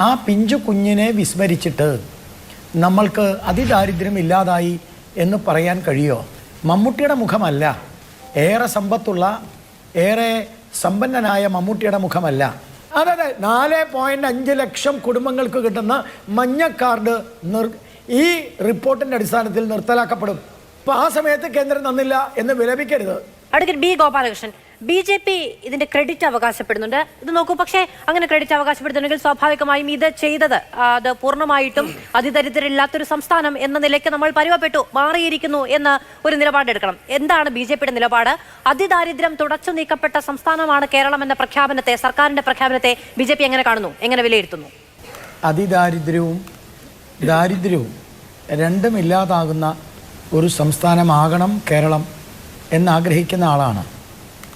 ആ പിഞ്ചു കുഞ്ഞിനെ വിസ്മരിച്ചിട്ട് നമ്മൾക്ക് അതിദാരിദ്ര്യം ഇല്ലാതായി എന്ന് പറയാൻ കഴിയോ? മമ്മൂട്ടിയുടെ മുഖമല്ല. ഏറെ സമ്പത്തുള്ള ഏറെ സമ്പന്നനായ മമ്മൂട്ടിയുടെ മുഖമല്ല. അതെ നാല് പോയിന്റ് അഞ്ച് ലക്ഷം കുടുംബങ്ങൾക്ക് കിട്ടുന്ന മഞ്ഞ കാർഡ് നിർ ഈ റിപ്പോർട്ടിന്റെ അടിസ്ഥാനത്തിൽ നിർത്തലാക്കപ്പെടും. അപ്പോൾ ആ സമയത്ത് കേന്ദ്രം തന്നില്ല എന്ന് വിലപിക്കരുത്. Advocate B Gopalakrishnan. B J P ഇതിന്റെ ക്രെഡിറ്റ് അവകാശപ്പെടുന്നുണ്ട്. ഇത് നോക്കൂ പക്ഷേ അങ്ങനെ ക്രെഡിറ്റ് അവകാശപ്പെടുന്നുണ്ടെങ്കിൽ സ്വാഭാവികമായും ഇത് ചെയ്തത് അത് പൂർണമായിട്ടും അതിദരിദ്രരില്ലാത്തൊരു സംസ്ഥാനം എന്ന നിലയ്ക്ക് നമ്മൾ പരുവപ്പെട്ടു മാറിയിരിക്കുന്നു എന്ന് ഒരു നിലപാടെടുക്കണം എന്താണ് ബി ജെ പിയുടെ നിലപാട്? അതിദാരിദ്ര്യം തുടച്ചു നീക്കപ്പെട്ട സംസ്ഥാനമാണ് കേരളം എന്ന പ്രഖ്യാപനത്തെ സർക്കാരിന്റെ പ്രഖ്യാപനത്തെ ബി ജെ പി എങ്ങനെ കാണുന്നു? എങ്ങനെ വിലയിരുത്തുന്നു? അതിദാരിദ്ര്യവും ദാരിദ്ര്യവും രണ്ടും ഇല്ലാതാകുന്ന ഒരു സംസ്ഥാനമാകണം കേരളം എന്നാഗ്രഹിക്കുന്ന ആളാണ്.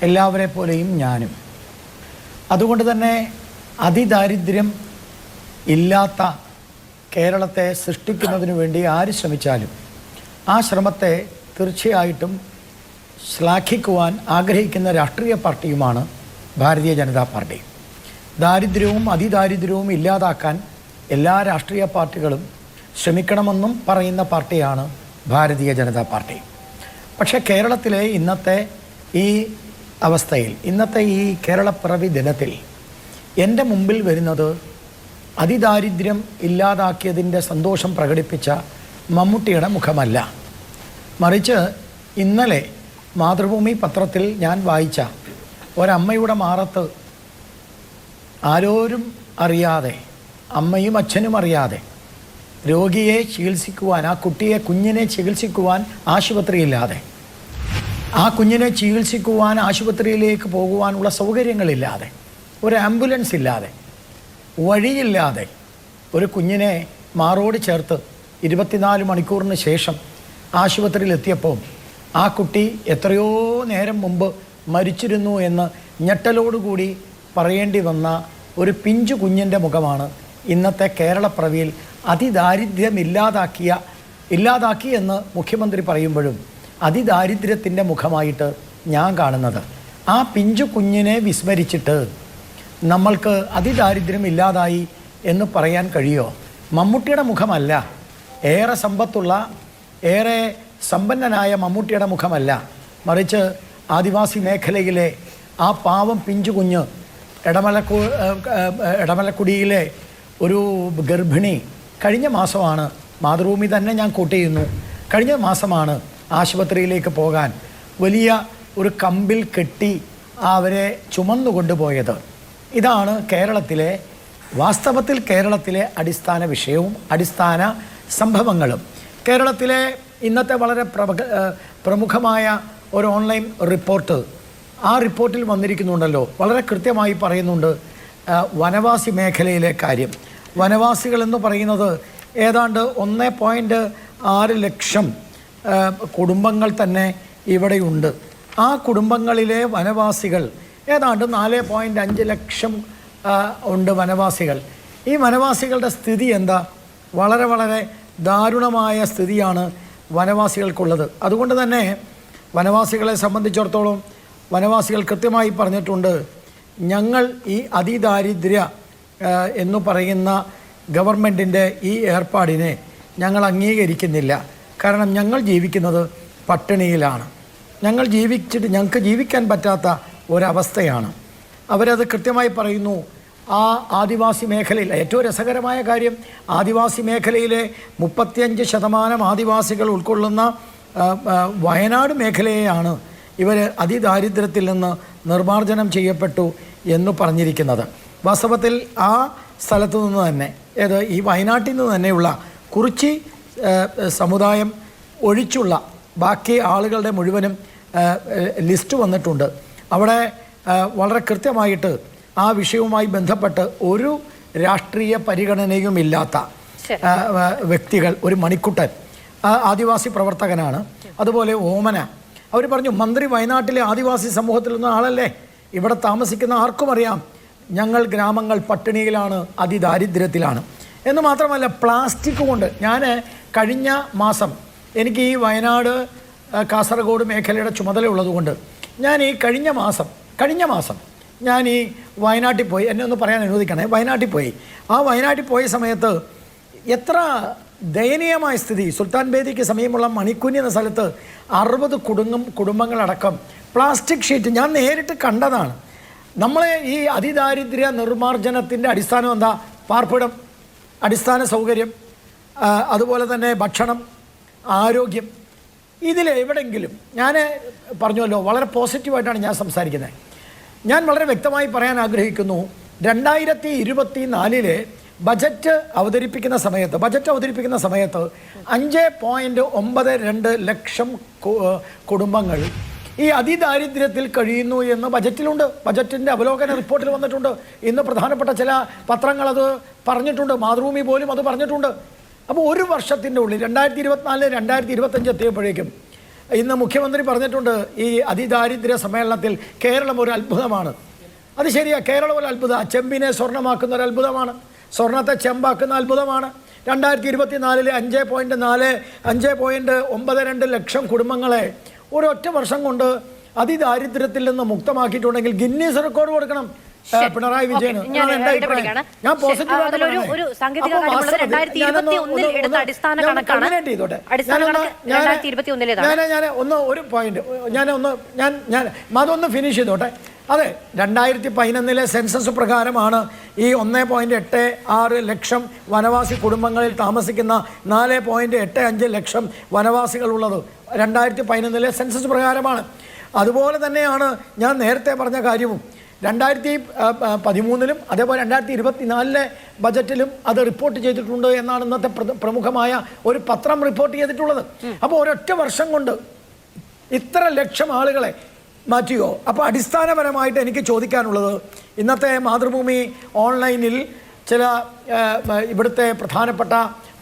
എല്ലാവരെ പോലെയും ഞാനും. അതുകൊണ്ട് തന്നെ അതിദാരിദ്ര്യം ഇല്ലാത്ത കേരളത്തെ സൃഷ്ടിക്കുന്നതിന് വേണ്ടി ആര് ശ്രമിച്ചാലും ആ ശ്രമത്തെ തീർച്ചയായിട്ടും ശ്ലാഘിക്കുവാൻ ആഗ്രഹിക്കുന്ന രാഷ്ട്രീയ പാർട്ടിയുമാണ് ഭാരതീയ ജനതാ പാർട്ടി. ദാരിദ്ര്യവും അതിദാരിദ്ര്യവും ഇല്ലാതാക്കാൻ എല്ലാ രാഷ്ട്രീയ പാർട്ടികളും ശ്രമിക്കണമെന്നും പറയുന്ന പാർട്ടിയാണ് ഭാരതീയ ജനതാ പാർട്ടി. പക്ഷേ കേരളത്തിലെ ഇന്നത്തെ ഈ അവസ്ഥയിൽ. ഇന്നത്തെ ഈ കേരളപ്പിറവി ദിനത്തിൽ എന്റെ മുമ്പിൽ വരുന്നത് അതിദാരിദ്ര്യം ഇല്ലാതാക്കിയതിന്റെ സന്തോഷം പ്രകടിപ്പിച്ച മമ്മൂട്ടിയുടെ മുഖമല്ല. മറിച്ച് ഇന്നലെ മാതൃഭൂമി പത്രത്തിൽ ഞാൻ വായിച്ച ഒരമ്മയുടെ മാറത്ത് ആരോരും അറിയാതെ അമ്മയും അച്ഛനും അറിയാതെ രോഗിയെ ചികിത്സിക്കുവാൻ ആ കുട്ടിയെ കുഞ്ഞിനെ ചികിത്സിക്കുവാൻ ആശുപത്രിയില്ലാതെ ആ കുഞ്ഞിനെ ചികിത്സിക്കുവാൻ ആശുപത്രിയിലേക്ക് പോകുവാനുള്ള സൗകര്യങ്ങളില്ലാതെ ഒരു ആംബുലൻസ് ഇല്ലാതെ വഴിയില്ലാതെ ഒരു കുഞ്ഞിനെ മാറോട് ചേർത്ത് ഇരുപത്തിനാല് മണിക്കൂറിന് ശേഷം ആശുപത്രിയിൽ എത്തിയപ്പോൾ ആ കുട്ടി എത്രയോ നേരം മുമ്പ് മരിച്ചിരുന്നു എന്ന് ഞെട്ടലോടുകൂടി പറയേണ്ടി വന്ന ഒരു പിഞ്ചു കുഞ്ഞിന്റെ മുഖമാണ് ഇന്നത്തെ കേരളപ്രവിയിൽ അതിദാരിദ്ര്യം ഇല്ലാതാക്കിയ ഇല്ലാതാക്കി എന്ന് മുഖ്യമന്ത്രി പറയുമ്പോഴും അതിദാരിദ്ര്യത്തിന്റെ മുഖമായിട്ട് ഞാൻ കാണുന്നത്. ആ പിഞ്ചു കുഞ്ഞിനെ വിസ്മരിച്ചിട്ട് നമ്മൾക്ക് അതിദാരിദ്ര്യം ഇല്ലാതായി എന്ന് പറയാൻ കഴിയുമോ മമ്മൂട്ടിയുടെ മുഖമല്ല. ഏറെ സമ്പത്തുള്ള ഏറെ സമ്പന്നനായ മമ്മൂട്ടിയുടെ മുഖമല്ല. മറിച്ച് ആദിവാസി മേഖലയിലെ ആ പാവം പിഞ്ചു കുഞ്ഞ് ഇടമലക്കു ഏഹ്, ഒരു ഗർഭിണി കഴിഞ്ഞ മാസമാണ്. മാതൃഭൂമി തന്നെ ഞാൻ കൂട്ടിയിരുന്നു. കഴിഞ്ഞ മാസമാണ് ആശുപത്രിയിലേക്ക് പോകാൻ വലിയ ഒരു കമ്പിൽ കെട്ടി അവരെ ചുമന്നു കൊണ്ടുപോയത്. ഇതാണ് കേരളത്തിലെ വാസ്തവത്തിൽ കേരളത്തിലെ അടിസ്ഥാന വിഷയവും അടിസ്ഥാന സംഭവങ്ങളും. കേരളത്തിലെ ഇന്നത്തെ വളരെ പ്രമുഖ പ്രമുഖമായ ഒരു ഓൺലൈൻ റിപ്പോർട്ട് ആ റിപ്പോർട്ടിൽ വന്നിരിക്കുന്നുണ്ടല്ലോ. വളരെ കൃത്യമായി പറയുന്നുണ്ട് വനവാസി മേഖലയിലെ കാര്യം. വനവാസികൾ എന്ന് പറയുന്നത് ഏതാണ്ട് ഒന്ന് പോയിന്റ് ആറ് ലക്ഷം കുടുംബങ്ങൾ തന്നെ ഇവിടെയുണ്ട്. ആ കുടുംബങ്ങളിലെ വനവാസികൾ ഏതാണ്ട് നാല് പോയിന്റ് അഞ്ച് ലക്ഷം ഉണ്ട് വനവാസികൾ. ഈ വനവാസികളുടെ സ്ഥിതി എന്താ? വളരെ വളരെ ദാരുണമായ സ്ഥിതിയാണ് വനവാസികൾക്കുള്ളത്. അതുകൊണ്ട് തന്നെ വനവാസികളെ സംബന്ധിച്ചിടത്തോളം വനവാസികൾ കൃത്യമായി പറഞ്ഞിട്ടുണ്ട് ഞങ്ങൾ ഈ അതിദാരിദ്ര്യ എന്നു പറയുന്ന ഗവൺമെന്റിന്റെ ഈ ഏർപ്പാടിനെ ഞങ്ങൾ അംഗീകരിക്കുന്നില്ല. കാരണം ഞങ്ങൾ ജീവിക്കുന്നത് പട്ടിണിയിലാണ്. ഞങ്ങൾ ജീവിച്ചിട്ട് ഞങ്ങൾക്ക് ജീവിക്കാൻ പറ്റാത്ത ഒരവസ്ഥയാണ്. അവരത് കൃത്യമായി പറയുന്നു ആ ആദിവാസി മേഖലയിൽ ഏറ്റവും രസകരമായ കാര്യം ആദിവാസി മേഖലയിലെ മുപ്പത്തിയഞ്ച് ശതമാനം ആദിവാസികൾ ഉൾക്കൊള്ളുന്ന വയനാട് മേഖലയെയാണ് ഇവർ അതിദാരിദ്ര്യത്തിൽ നിന്ന് നിർമ്മാർജനം ചെയ്യപ്പെട്ടു എന്ന് പറഞ്ഞിരിക്കുന്നത്. വാസ്തവത്തിൽ ആ സ്ഥലത്തു നിന്ന് തന്നെ ഏത് ഈ വയനാട്ടിൽ നിന്ന് തന്നെയുള്ള കുറിച്ചി സമുദായം ഒഴിച്ചുള്ള ബാക്കി ആളുകളുടെ മുഴുവനും ലിസ്റ്റ് വന്നിട്ടുണ്ട്. അവിടെ വളരെ കൃത്യമായിട്ട് ആ വിഷയവുമായി ബന്ധപ്പെട്ട് ഒരു രാഷ്ട്രീയ പരിഗണനയും ഇല്ലാത്ത വ്യക്തികൾ ഒരു മണിക്കുട്ടൻ ആദിവാസി പ്രവർത്തകനാണ്. അതുപോലെ ഓമന. അവർ പറഞ്ഞു മന്ത്രി വയനാട്ടിലെ ആദിവാസി സമൂഹത്തിൽ നിന്ന ആളല്ലേ? ഇവിടെ താമസിക്കുന്ന ആർക്കും അറിയാം. ഞങ്ങൾ ഗ്രാമങ്ങൾ പട്ടിണിയിലാണ് അതിദാരിദ്ര്യത്തിലാണ്. എന്ന് മാത്രമല്ല പ്ലാസ്റ്റിക് കൊണ്ട് ഞാൻ കഴിഞ്ഞ മാസം എനിക്ക് ഈ വയനാട് കാസർഗോഡ് മേഖലയുടെ ചുമതല ഉള്ളതുകൊണ്ട് ഞാൻ ഈ കഴിഞ്ഞ മാസം കഴിഞ്ഞ മാസം ഞാൻ ഈ വയനാട്ടിൽ പോയി. എന്നെ ഒന്ന് പറയാൻ അനുവദിക്കണേ. വയനാട്ടിൽ പോയി. ആ വയനാട്ടിൽ പോയ സമയത്ത് എത്ര ദയനീയമായ സ്ഥിതി. സുൽത്താൻ ബേദിക്ക് സമീപമുള്ള മണിക്കുഞ്ഞി എന്ന സ്ഥലത്ത് അറുപത് കുടുംബം കുടുംബങ്ങളടക്കം പ്ലാസ്റ്റിക് ഷീറ്റ് ഞാൻ നേരിട്ട് കണ്ടതാണ്. നമ്മളെ ഈ അതിദാരിദ്ര്യ നിർമ്മാർജനത്തിന്റെ അടിസ്ഥാനം എന്താ? പാർപ്പിടം അടിസ്ഥാന സൗകര്യം അതുപോലെ തന്നെ ഭക്ഷണം ആരോഗ്യം ഇതിൽ എവിടെങ്കിലും ഞാൻ പറഞ്ഞല്ലോ വളരെ പോസിറ്റീവായിട്ടാണ് ഞാൻ സംസാരിക്കുന്നത് ഞാൻ വളരെ വ്യക്തമായി പറയാൻ ആഗ്രഹിക്കുന്നു രണ്ടായിരത്തി ഇരുപത്തി നാലിലെ ബജറ്റ് അവതരിപ്പിക്കുന്ന സമയത്ത് ബജറ്റ് അവതരിപ്പിക്കുന്ന സമയത്ത് അഞ്ച് പോയിന്റ് ഒമ്പത് രണ്ട് ലക്ഷം കുടുംബങ്ങൾ ഈ അതിദാരിദ്ര്യത്തിൽ കഴിയുന്നു എന്ന് ബജറ്റിലുണ്ട്. ബജറ്റിന്റെ അവലോകന റിപ്പോർട്ടിൽ വന്നിട്ടുണ്ട്. ഇന്ന് പ്രധാനപ്പെട്ട ചില പത്രങ്ങൾ അത് പറഞ്ഞിട്ടുണ്ട്. മാതൃഭൂമി പോലും അത് പറഞ്ഞിട്ടുണ്ട്. അപ്പോൾ ഒരു വർഷത്തിന്റെ ഉള്ളിൽ രണ്ടായിരത്തി ഇരുപത്തിനാല് രണ്ടായിരത്തി ഇരുപത്തഞ്ച് എത്തിയപ്പോഴേക്കും ഇന്ന് മുഖ്യമന്ത്രി പറഞ്ഞിട്ടുണ്ട് ഈ അതിദാരിദ്ര്യ സമ്മേളനത്തിൽ കേരളം ഒരു അത്ഭുതമാണ്. അത് ശരിയാ കേരളം ഒരു അത്ഭുത. ചെമ്പിനെ സ്വർണമാക്കുന്ന ഒരു അത്ഭുതമാണ്. സ്വർണത്തെ ചെമ്പാക്കുന്ന അത്ഭുതമാണ്. രണ്ടായിരത്തി ഇരുപത്തിനാലിലെ അഞ്ച് പോയിന്റ് നാല് അഞ്ച് പോയിന്റ് ഒമ്പത് രണ്ട് ലക്ഷം കുടുംബങ്ങളെ ഒരൊറ്റ വർഷം കൊണ്ട് അതിദാരിദ്ര്യത്തിൽ നിന്ന് മുക്തമാക്കിയിട്ടുണ്ടെങ്കിൽ ഗിന്നീസ് റെക്കോർഡ് കൊടുക്കണം. പിണറായി വിജയൻ ഞാൻ പോസിറ്റീവ് ആയിട്ട് അതിലൊരു- പറയുന്നത്. ഒരു സാങ്കേതിക അപ്പോൾ കാര്യമുള്ളത് വാസ്തവത്തിൽ രണ്ടായിരത്തി ഞാനൊന്ന് ഇരുപത്തിയൊന്നിൽ എടുത്ത അടിസ്ഥാന ഞാൻ കണക്കാണ്. കമ്മിനേറ്റ് അടിസ്ഥാന കണക്ക് ഞാൻ- രണ്ടായിരത്തി ഇരുപത്തിയൊന്നിലേതാണ്. ഞാൻ ഞാൻ ഒന്ന് ഒരു പോയിന്റ് ഞാൻ ഒന്ന് ഞാൻ ഞാൻ അതൊന്ന് ഫിനിഷ് ചെയ്തോട്ടെ. അതെ രണ്ടായിരത്തി പതിനൊന്നിലെ സെൻസസ് പ്രകാരമാണ് ഈ ഒന്ന് പോയിന്റ് എട്ട് ആറ് ലക്ഷം വനവാസി കുടുംബങ്ങളിൽ താമസിക്കുന്ന നാല് പോയിന്റ് എട്ട് അഞ്ച് ലക്ഷം വനവാസികളുള്ളത് രണ്ടായിരത്തി പതിനൊന്നിലെ സെൻസസ് പ്രകാരമാണ്. അതുപോലെ തന്നെയാണ് ഞാൻ നേരത്തെ പറഞ്ഞ കാര്യവും. രണ്ടായിരത്തി പതിമൂന്നിലും അതേപോലെ രണ്ടായിരത്തി ഇരുപത്തിനാലിലെ ബജറ്റിലും അത് റിപ്പോർട്ട് ചെയ്തിട്ടുണ്ട് എന്നാണ് ഇന്നത്തെ പ്രമുഖമായ ഒരു പത്രം റിപ്പോർട്ട് ചെയ്തിട്ടുള്ളത്. അപ്പോൾ ഒരൊറ്റ വർഷം കൊണ്ട് ഇത്ര ലക്ഷം ആളുകളെ മാറ്റിയോ? അപ്പോൾ അടിസ്ഥാനപരമായിട്ട് എനിക്ക് ചോദിക്കാനുള്ളത് ഇന്നത്തെ മാതൃഭൂമി ഓൺലൈനിൽ ചില ഇവിടുത്തെ പ്രധാനപ്പെട്ട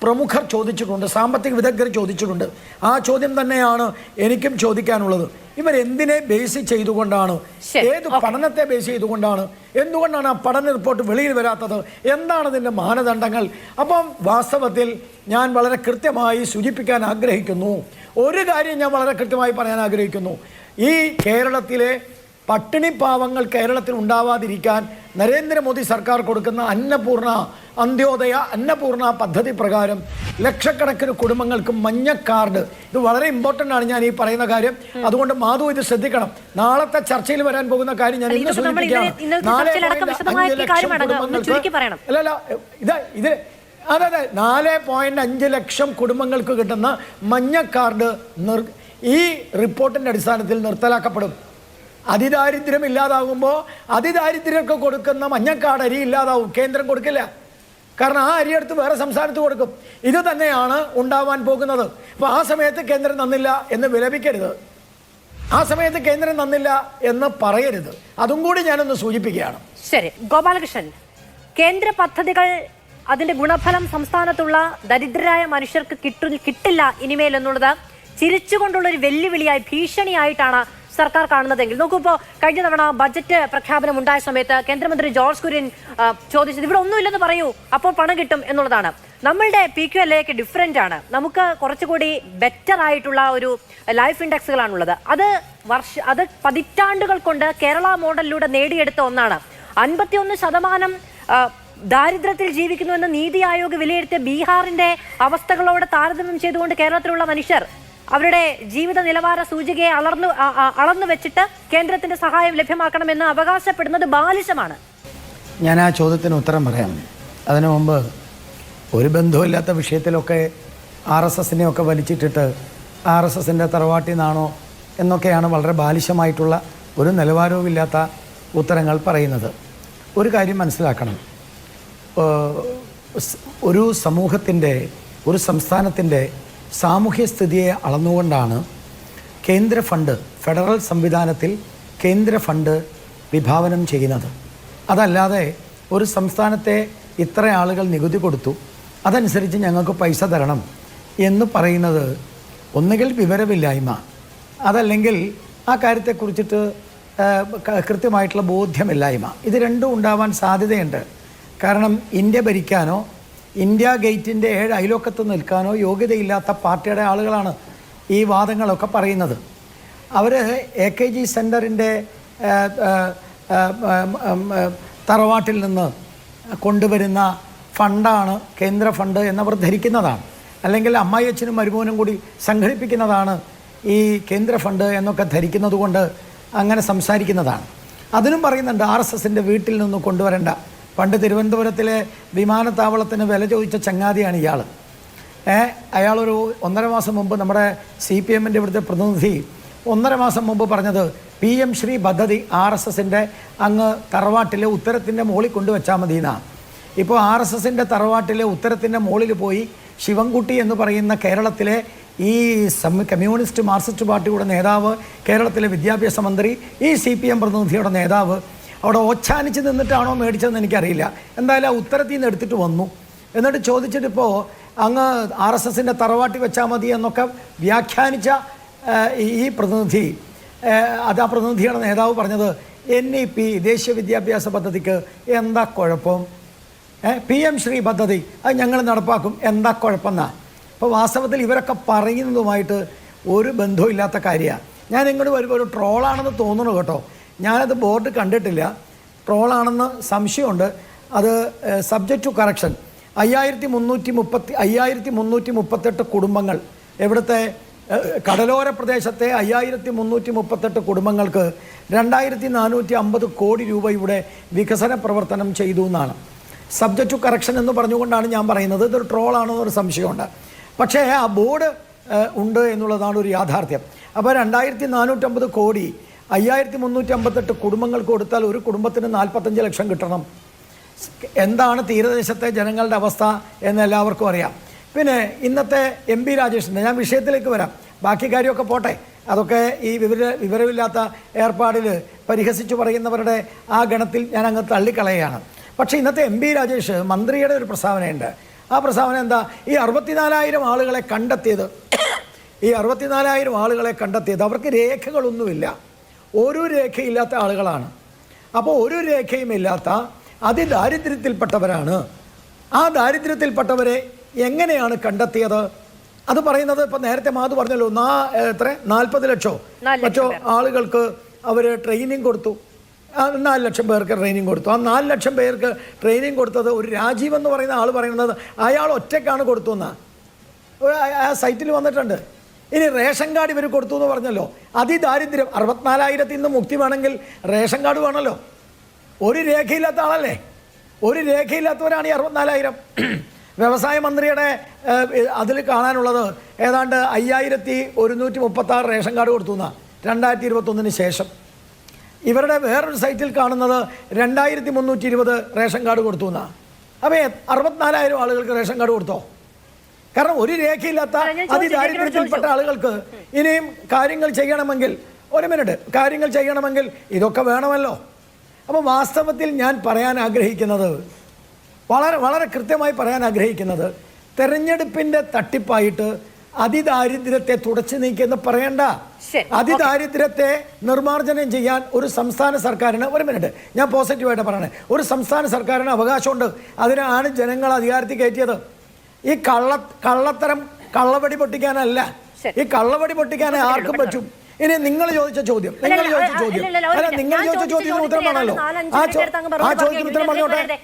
പ്രമുഖർ ചോദിച്ചിട്ടുണ്ട് സാമ്പത്തിക വിദഗ്ധർ ചോദിച്ചിട്ടുണ്ട്. ആ ചോദ്യം തന്നെയാണ് എനിക്കും ചോദിക്കാനുള്ളത്. ഇവരെന്തിനെ ബേസ് ചെയ്തുകൊണ്ടാണ്? ഏത് പഠനത്തെ ബേസ് ചെയ്തുകൊണ്ടാണ്? എന്തുകൊണ്ടാണ് ആ പഠന റിപ്പോർട്ട് വെളിയിൽ വരാത്തത്? എന്താണ് അതിന്റെ മാനദണ്ഡങ്ങൾ? അപ്പം വാസ്തവത്തിൽ ഞാൻ വളരെ കൃത്യമായി സൂചിപ്പിക്കാൻ ആഗ്രഹിക്കുന്നു. ഒരു കാര്യം ഞാൻ വളരെ കൃത്യമായി പറയാൻ ആഗ്രഹിക്കുന്നു. ഈ കേരളത്തിലെ പട്ടിണി പാവങ്ങൾ കേരളത്തിൽ ഉണ്ടാവാതിരിക്കാൻ നരേന്ദ്രമോദി സർക്കാർ കൊടുക്കുന്ന അന്നപൂർണ അന്ത്യോദയ അന്നപൂർണ പദ്ധതി പ്രകാരം ലക്ഷക്കണക്കിന് കുടുംബങ്ങൾക്ക് മഞ്ഞ കാർഡ് ഇത് വളരെ ഇമ്പോർട്ടന്റ് ആണ് ഞാൻ ഈ പറയുന്ന കാര്യം. അതുകൊണ്ട് മാധു ഇത് ശ്രദ്ധിക്കണം. നാളത്തെ ചർച്ചയിൽ വരാൻ പോകുന്ന കാര്യം ഞാൻ ഇന്ന് സൂചിപ്പിക്കുകയാണ്. ഇതിനെ- ഇന്നത്തെ നാല് ചർച്ചയിലടക്കം പോയിന്റ് വിശദമായ അഞ്ച് ലക്ഷം കുടുംബങ്ങൾക്ക് ചുരുക്കി പറയണം. അല്ല അല്ല ഇത് ഇത് അതെ അതെ നാല് പോയിന്റ് അഞ്ച് ലക്ഷം കുടുംബങ്ങൾക്ക് കിട്ടുന്ന മഞ്ഞ കാർഡ് നിർ ഈ റിപ്പോർട്ടിന്റെ അടിസ്ഥാനത്തിൽ നിർത്തലാക്കപ്പെടും. അതിദാരിദ്ര്യം ഇല്ലാതാകുമ്പോൾ അതിദാരിദ്ര്യമൊക്കെ കൊടുക്കുന്ന മഞ്ഞക്കാട് അരി ഇല്ലാതാവും. കേന്ദ്രം കൊടുക്കില്ല. കാരണം ആ അരി എടുത്ത് വേറെ സംസ്ഥാനത്ത് കൊടുക്കും. ഇത് തന്നെയാണ് ഉണ്ടാവാൻ പോകുന്നത്. അപ്പോൾ ആ സമയത്ത് കേന്ദ്രം തന്നില്ല എന്ന് വിലപിക്കരുത്. ആ സമയത്ത് കേന്ദ്രം തന്നില്ല എന്ന് പറയരുത്. അതും കൂടി ഞാനൊന്ന് സൂചിപ്പിക്കുകയാണ്. ശരി. ഗോപാലകൃഷ്ണൻ കേന്ദ്ര പദ്ധതികൾ അതിന്റെ ഗുണഫലം സംസ്ഥാനത്തുള്ള ദരിദ്രരായ മനുഷ്യർക്ക് കിട്ടു കിട്ടില്ല ഇനിമേൽ എന്നുള്ളത് ചിരിച്ചുകൊണ്ടുള്ള ഒരു വെല്ലുവിളിയായി ഭീഷണിയായിട്ടാണ് സർക്കാർ കാണുന്നതെങ്കിൽ. നോക്കൂ കഴിഞ്ഞ തവണ ബജറ്റ് പ്രഖ്യാപനം ഉണ്ടായ സമയത്ത് കേന്ദ്രമന്ത്രി ജോർജ് കുര്യൻ ചോദിച്ചത് ഇവിടെ ഒന്നുമില്ലെന്ന് പറയൂ അപ്പോൾ പണം കിട്ടും എന്നുള്ളതാണ്. നമ്മളുടെ പി ക്യു എൽ എക്ക് ഡിഫറെന്റ് ആണ്. നമുക്ക് കുറച്ചുകൂടി ബെറ്റർ ആയിട്ടുള്ള ഒരു ലൈഫ് ഇൻഡെക്സുകളാണുള്ളത് അത് വർഷ അത് പതിറ്റാണ്ടുകൾ കൊണ്ട് കേരള മോഡലിലൂടെ നേടിയെടുത്ത ഒന്നാണ്. അൻപത്തിയൊന്ന് ശതമാനം ദാരിദ്ര്യത്തിൽ ജീവിക്കുന്നുവെന്ന് നീതി ആയോഗ് വിലയിരുത്തിയ ബീഹാറിന്റെ അവസ്ഥകളോട് താരതമ്യം ചെയ്തുകൊണ്ട് കേരളത്തിലുള്ള മനുഷ്യർ അവരുടെ ജീവിത നിലവാര സൂചികയെ അളർന്നു അളന്നു വെച്ചിട്ട് കേന്ദ്രത്തിന്റെ സഹായം ലഭ്യമാക്കണമെന്ന് അവകാശപ്പെടുന്നത് ബാലിശമാണ്. ഞാൻ ആ ചോദ്യത്തിന് ഉത്തരം പറയാം. അതിനു മുമ്പ് ഒരു ബന്ധവുമില്ലാത്ത വിഷയത്തിലൊക്കെ ആർ എസ് എസിനെയൊക്കെ വലിച്ചിട്ടിട്ട് ആർ എസ് എസിന്റെ തറവാട്ടിൽ നിന്നാണോ എന്നൊക്കെയാണ് വളരെ ബാലിശമായിട്ടുള്ള ഒരു നിലവാരവുമില്ലാത്ത ഉത്തരങ്ങൾ പറയുന്നത്. ഒരു കാര്യം മനസ്സിലാക്കണം. ഒരു സമൂഹത്തിന്റെ ഒരു സംസ്ഥാനത്തിന്റെ സാമൂഹ്യ സ്ഥിതിയെ അളന്നുകൊണ്ടാണ് കേന്ദ്ര ഫണ്ട് ഫെഡറൽ സംവിധാനത്തിൽ കേന്ദ്ര ഫണ്ട് വിഭാവനം ചെയ്യുന്നത്. അതല്ലാതെ ഒരു സംസ്ഥാനത്തെ ഇത്ര ആളുകൾ നികുതി കൊടുത്തു അതനുസരിച്ച് ഞങ്ങൾക്ക് പൈസ തരണം എന്ന് പറയുന്നത് ഒന്നുകിൽ വിവരമില്ലായ്മ അതല്ലെങ്കിൽ ആ കാര്യത്തെക്കുറിച്ചിട്ട് കൃത്യമായിട്ടുള്ള ബോധ്യമില്ലായ്മ. ഇത് രണ്ടും ഉണ്ടാവാൻ സാധ്യതയുണ്ട്. കാരണം ഇന്ത്യ ഭരിക്കാനോ ഇന്ത്യ ഗേറ്റിന്റെ ഏഴ് അയലോക്കത്ത് നിൽക്കാനോ യോഗ്യതയില്ലാത്ത പാർട്ടിയുടെ ആളുകളാണ് ഈ വാദങ്ങളൊക്കെ പറയുന്നത്. അവർ എ കെ ജി സെന്ററിന്റെ തറവാട്ടിൽ നിന്ന് കൊണ്ടുവരുന്ന ഫണ്ടാണ് കേന്ദ്ര ഫണ്ട് എന്നവർ ധരിക്കുന്നതാണ്. അല്ലെങ്കിൽ അമ്മായിയച്ഛനും മരുമോനും കൂടി സംഘടിപ്പിക്കുന്നതാണ് ഈ കേന്ദ്ര ഫണ്ട് എന്നൊക്കെ ധരിക്കുന്നത് കൊണ്ട് അങ്ങനെ സംസാരിക്കുന്നതാണ്. അതിനും പറയുന്നുണ്ട് ആർ എസ് എസിന്റെ വീട്ടിൽ നിന്ന് കൊണ്ടുവരേണ്ട. പണ്ട് തിരുവനന്തപുരത്തിലെ വിമാനത്താവളത്തിന് വില ചോദിച്ച ചങ്ങാതിയാണ് ഇയാൾ. അയാളൊരു ഒന്നര മാസം മുമ്പ് നമ്മുടെ സി പി എമ്മിന്റെ ഇവിടുത്തെ പ്രതിനിധി ഒന്നര മാസം മുമ്പ് പറഞ്ഞത് പി എം ശ്രീ പദ്ധതി ആർ എസ് എസിന്റെ അങ്ങ് തറവാട്ടിലെ ഉത്തരത്തിന്റെ മുകളിൽ കൊണ്ടുവച്ചാൽ മതി എന്നാണ് ഇപ്പോൾ ആർ എസ് എസിന്റെ തറവാട്ടിലെ ഉത്തരത്തിന്റെ മുകളിൽ പോയി ശിവൻകുട്ടി എന്ന് പറയുന്ന കേരളത്തിലെ ഈ കമ്മ്യൂണിസ്റ്റ് മാർക്സിസ്റ്റ് പാർട്ടിയുടെ നേതാവ് കേരളത്തിലെ വിദ്യാഭ്യാസ മന്ത്രി ഈ സി പി എം പ്രതിനിധിയുടെ നേതാവ് അവിടെ ഓച്ഛാനിച്ച് നിന്നിട്ടാണോ മേടിച്ചതെന്ന് എനിക്കറിയില്ല. എന്തായാലും ആ ഉത്തരത്തിൽ നിന്ന് എടുത്തിട്ട് വന്നു. എന്നിട്ട് ചോദിച്ചിട്ടിപ്പോൾ അങ്ങ് ആർ എസ് എസിന്റെ തറവാട്ടി വെച്ചാൽ മതി എന്നൊക്കെ വ്യാഖ്യാനിച്ച ഈ- പ്രതിനിധി അത് ആ പ്രതിനിധിയുടെ നേതാവ് പറഞ്ഞത് എൻ ഇ പി ദേശീയ വിദ്യാഭ്യാസ പദ്ധതിക്ക് എന്താ കുഴപ്പം? പി എം ശ്രീ പദ്ധതി അത് ഞങ്ങൾ നടപ്പാക്കും എന്താ കുഴപ്പമെന്നാ അപ്പോൾ വാസ്തവത്തിൽ ഇവരൊക്കെ പറയുന്നതുമായിട്ട് ഒരു ബന്ധവും ഇല്ലാത്ത കാര്യമാണ് ഞാൻ ഇങ്ങോട്ട് വരുമ്പോൾ ഒരു ട്രോളാണെന്ന് തോന്നുന്നു കേട്ടോ. ഞാനത് ബോർഡ് കണ്ടിട്ടില്ല. ട്രോളാണെന്ന് സംശയമുണ്ട്. അത് സബ്ജക്റ്റ് ടു കറക്ഷൻ അയ്യായിരത്തി മുന്നൂറ്റി മുപ്പത്തി അയ്യായിരത്തി മുന്നൂറ്റി മുപ്പത്തെട്ട് കുടുംബങ്ങൾ ഇവിടുത്തെ കടലോര പ്രദേശത്തെ അയ്യായിരത്തി മുന്നൂറ്റി മുപ്പത്തെട്ട് കുടുംബങ്ങൾക്ക് രണ്ടായിരത്തി നാനൂറ്റി അമ്പത് കോടി രൂപ ഇവിടെ വികസന പ്രവർത്തനം ചെയ്തു എന്നാണ്. സബ്ജക്റ്റ് ടു കറക്ഷൻ എന്ന് പറഞ്ഞുകൊണ്ടാണ് ഞാൻ പറയുന്നത്. ഇതൊരു ട്രോളാണോ എന്നൊരു സംശയമുണ്ട്. പക്ഷേ ആ ബോർഡ് ഉണ്ട് എന്നുള്ളതാണ് ഒരു യാഥാർത്ഥ്യം. അപ്പോൾ രണ്ടായിരത്തി നാനൂറ്റമ്പത് കോടി അയ്യായിരത്തി മുന്നൂറ്റി അമ്പത്തെട്ട് കുടുംബങ്ങൾക്ക് കൊടുത്താൽ ഒരു കുടുംബത്തിന് നാൽപ്പത്തഞ്ച് ലക്ഷം കിട്ടണം. എന്താണ് തീരദേശത്തെ ജനങ്ങളുടെ അവസ്ഥ എന്ന് എല്ലാവർക്കും അറിയാം. പിന്നെ ഇന്നത്തെ എം പി രാജേഷിന്റെ ഞാൻ വിഷയത്തിലേക്ക് വരാം. ബാക്കി കാര്യമൊക്കെ പോട്ടെ. അതൊക്കെ ഈ വിവര വിവരമില്ലാത്ത ഏർപ്പാടിൽ പരിഹസിച്ചു പറയുന്നവരുടെ ആ ഗണത്തിൽ ഞാൻ അങ്ങ് തള്ളിക്കളയുകയാണ്. പക്ഷേ ഇന്നത്തെ എം പി രാജേഷ് മന്ത്രിയുടെ ഒരു പ്രസ്താവനയുണ്ട്. ആ പ്രസ്താവന എന്താ? ഈ അറുപത്തിനാലായിരം ആളുകളെ കണ്ടെത്തിയത് ഈ അറുപത്തിനാലായിരം ആളുകളെ കണ്ടെത്തിയത് അവർക്ക് രേഖകളൊന്നുമില്ല. ഒരു രേഖയില്ലാത്ത ആളുകളാണ്. അപ്പോൾ ഒരു രേഖയും ഇല്ലാത്ത അതിദാരിദ്ര്യത്തിൽപ്പെട്ടവരാണ്. ആ ദാരിദ്ര്യത്തിൽപ്പെട്ടവരെ എങ്ങനെയാണ് കണ്ടെത്തിയത്? അത് പറയുന്നത് ഇപ്പം നേരത്തെ മാധു പറഞ്ഞല്ലോ നാ എത്ര? നാൽപ്പത് ലക്ഷോ? മറ്റോ ആളുകൾക്ക് അവർ ട്രെയിനിങ് കൊടുത്തു. ആ, നാല് ലക്ഷം പേർക്ക് ട്രെയിനിങ് കൊടുത്തു. ആ നാല് ലക്ഷം പേർക്ക് ട്രെയിനിങ് കൊടുത്തത് ഒരു രാജീവ് എന്ന് പറയുന്ന ആൾ പറയുന്നത് അയാൾ ഒറ്റയ്ക്കാണ് കൊടുത്തു എന്നാ. ആ സൈറ്റിൽ വന്നിട്ടുണ്ട്. ഇനി റേഷൻ കാർഡ് ഇവർ കൊടുത്തു എന്ന് പറഞ്ഞല്ലോ. അതിദാരിദ്ര്യം. അറുപത്തിനാലായിരത്തിൽ നിന്ന് മുക്തി വേണമെങ്കിൽ റേഷൻ കാർഡ് വേണമല്ലോ. ഒരു രേഖയില്ലാത്ത ആളല്ലേ? ഒരു രേഖയില്ലാത്തവരാണ് ഈ അറുപത്തിനാലായിരം. വ്യവസായ മന്ത്രിയുടെ അതിൽ കാണാനുള്ളത് ഏതാണ്ട് അയ്യായിരത്തി ഒരുന്നൂറ്റി മുപ്പത്തി ആറ് റേഷൻ കാർഡ് കൊടുത്തു എന്നാണ് രണ്ടായിരത്തി ഇരുപത്തൊന്നിന് ശേഷം. ഇവരുടെ വേറൊരു സൈറ്റിൽ കാണുന്നത് രണ്ടായിരത്തി മുന്നൂറ്റി ഇരുപത് റേഷൻ കാർഡ് കൊടുത്തു എന്നാണ് അപ്പോൾ അറുപത്തിനാലായിരം ആളുകൾക്ക് റേഷൻ കാർഡ് കൊടുത്തോ? കാരണം ഒരു രേഖയില്ലാത്ത അതിദാരിദ്ര്യത്തിൽപ്പെട്ട ആളുകൾക്ക് ഇനിയും കാര്യങ്ങൾ ചെയ്യണമെങ്കിൽ ഒരു മിനിറ്റ് കാര്യങ്ങൾ ചെയ്യണമെങ്കിൽ ഇതൊക്കെ വേണമല്ലോ. അപ്പോൾ വാസ്തവത്തിൽ ഞാൻ പറയാൻ ആഗ്രഹിക്കുന്നത് വളരെ വളരെ കൃത്യമായി പറയാൻ ആഗ്രഹിക്കുന്നത് തെരഞ്ഞെടുപ്പിന്റെ തട്ടിപ്പായിട്ട് അതിദാരിദ്ര്യത്തെ തുടച്ചു നീക്കിയെന്ന് പറയണ്ട. അതിദാരിദ്ര്യത്തെ നിർമ്മാർജനം ചെയ്യാൻ ഒരു സംസ്ഥാന സർക്കാരിന് ഒരു മിനിറ്റ് ഞാൻ പോസിറ്റീവായിട്ട് പറയണേ ഒരു സംസ്ഥാന സർക്കാരിന് അവകാശമുണ്ട്. അതിനാണ് ജനങ്ങൾ അധികാരത്തിൽ കയറ്റിയത്. ഈ കള്ള കള്ളത്തരം കള്ളവടി പൊട്ടിക്കാനല്ല. ഈ കള്ളവടി പൊട്ടിക്കാൻ ആർക്കും പറ്റും. ഇനി നിങ്ങൾ ചോദിച്ച ചോദ്യം നിങ്ങൾ ചോദിച്ച ചോദ്യം. അല്ല നിങ്ങൾ ചോദിച്ച ചോദ്യത്തിന് ഉത്തരം നാലഞ്ച് ആ ചോദ്യത്തിന് ഉത്തരം പറഞ്ഞു. പറഞ്ഞോട്ടെ?